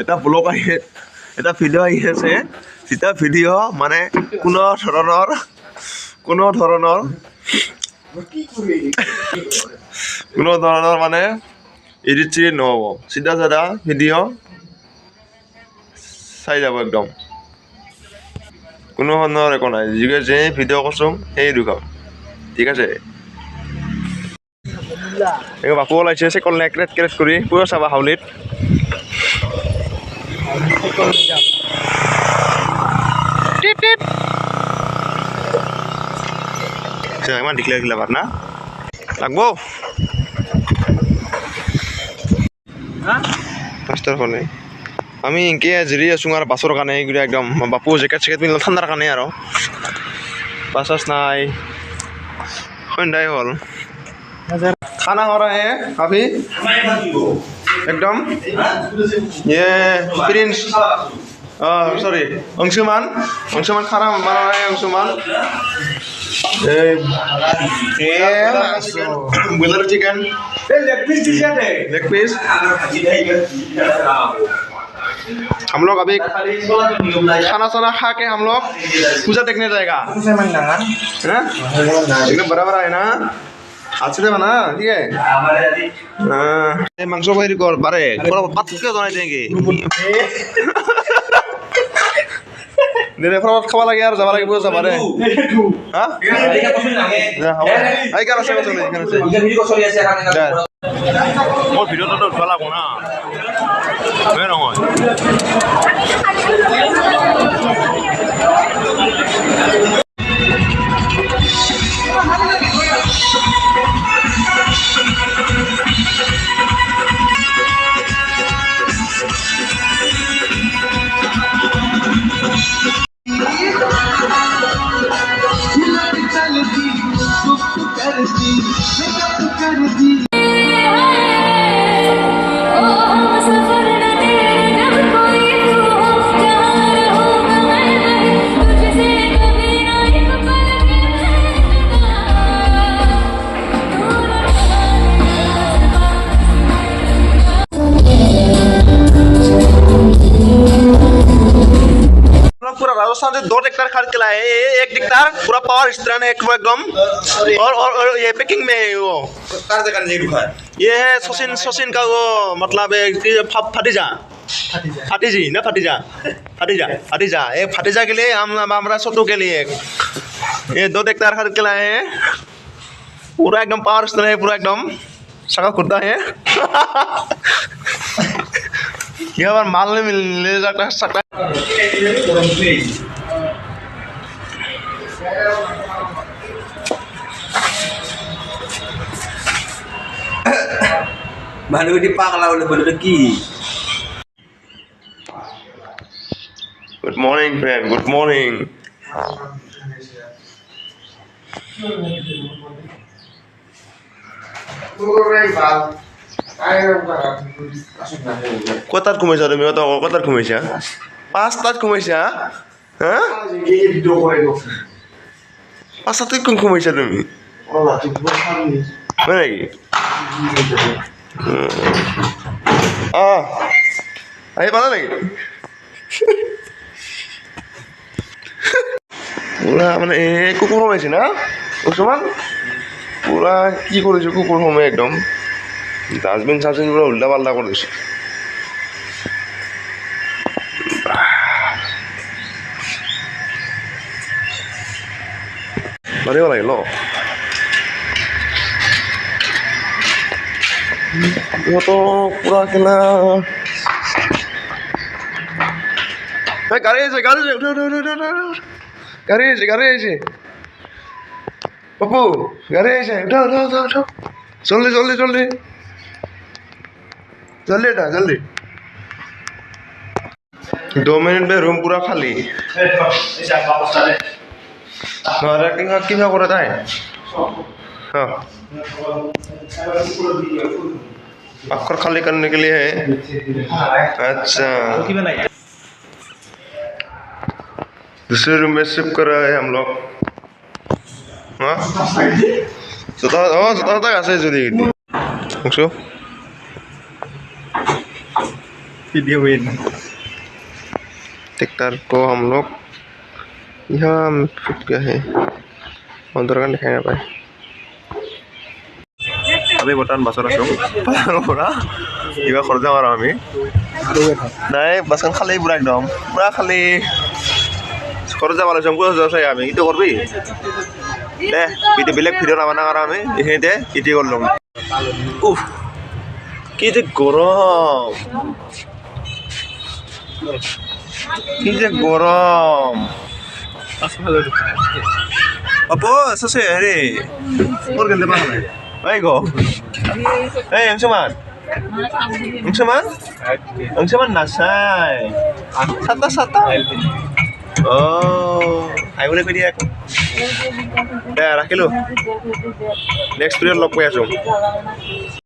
এটা ব্লগ আহি এটা ভিডিঅ' আহি আছে। যেতিয়া ভিডিঅ' মানে কোনো ধৰণৰ কোনো ধৰণৰ কোনো ধৰণৰ মানে এডিট চেডিট নহ'ব। চিধা চাধা ভিডিঅ' চাই যাব একদম। কোনো ধৰণৰ একো নাই। যিকে যে ভিডিঅ' কৰছোং সেই দুখাম ঠিক আছে? বাপু ওলাইছে, চেকল নেকৰেট কেৰেট কৰি, পুৰা চাবা হাউলিত। একবার ডিক্লেয়ার দিলাম না লাগবো মাস্টার ফোনে আমি ইনকে জিৰি আছোঁ আৰু বাছৰ কাৰণে এইগুলি একদম বাপু জেকেট চেকেট পিন্ধিলোঁ ঠাণ্ডাৰ কাৰণে আৰু বাছ চাছ নাই সন্ধ্যাই হ'ল খানা খোৱা হে ভাবি अभी एकदम ये प्रिंस सॉरी अंशुमान अंशुमान खाना बना रहा है Anshuman broiler chicken leg piece हम लोग अभी खाना साना खा के हम लोग पूजा देखने जाएगा है एकदम बराबर है ना আছে দেবা না ঠিক আছে মাংস বাইরে কর বারে। পাত কিয় জনাই দিয়ে ফলত খাব লাগে যাব যাব এই আছে। মোৰ ভিডিঅ'টো উঠবা লাগব না। হয় নহয়। लोग पूरा राजस्थान से दो ट्रैक्टर खरीद के लाए हैं। ये एक ट्रैक्टर पूरा पावर स्ट्रैंड है एकदम और, और और ये पैकिंग में है वो ये है सचिन सचिन का वो मतलब है कि फ- फटीजा फटीजी ना फटीजा फटीजा फटीजा ये फटीजा के लिए हम हम- हमारा छोटू के लिए ये दो ट्रैक्टर खरीद के लाए हैं पूरा एकदम पावर स्ट्रैंड है पूरा एकदम सका कुर्ता है ये बार माल नहीं मिल ले जाता सकता Baru dipakla oleh berdeki. Good morning, friend. Good morning. কটাত ঘুমাইছা তুমি অত কটাত ঘুমাইছা পাঁচটাত ঘুমাইছা হা পাঁচটাতে কোন ঘুমাইছা তুমি? হয় নেকি? অঁ আহি পালা নেকি? পুৰা মানে এই কুকুৰ সোমাইছে না? কিছুমান পুৰা কি কৰিছোঁ কুকুৰ সোমাই একদম? ডাষ্টবিন চাষ্টবিন পুৰা উল্টা পাল্টা কৰিছোঁ মাৰিব লাগে ন ইহঁতক পুৰা কেলা এই গাড়ী আহিছে গাড়ী আহিছে উঠ উঠ উঠ উঠ উঠ উঠ গাড়ী আহিছে গাড়ী আহিছে পপু গাড়ী আহিছে উঠা উঠা উঠা উঠা জলদি জলদি জলদি जल्दी उठा जल्दी दो मिनट में रूम पूरा खाली No, ada king hakim yang kurang tay. अक्षर खाली करने के लिए है। अच्छा। दूसरे रूम में शिफ्ट कर रहे हैं हम लोग। हाँ? सताता कैसे जुदी उसको वीडियो ट्रैक्टर को हम लोग यहाँ फिट किया है अंदर का दिखाई ना पाए আমি বৰ্তমান বাছত আছোঁ পালাঙৰ পৰা কিবা ঘৰত যাম আৰু আমি নাই বাছখন খালী পুৰা একদম পুৰা খালী ঘৰত যাব লাগে জংকুল চাই আমি ইটো কৰবি দে ভিডিঅ' বেলেগ ভিডিঅ' নামানা আৰু আমি এইখিনিতে ইটি কৰি ল'ম উফ কি যে গৰম কি যে গৰম অপ আছে হেৰি মোৰ কেন্দ্ৰ পৰা নাই Ay, go. Hey, ang saman? Ang saman? Ang saman nasay. Sata sata. Oh, ay boleh ko dia. Ya, rakilo. Next period log ko yaso.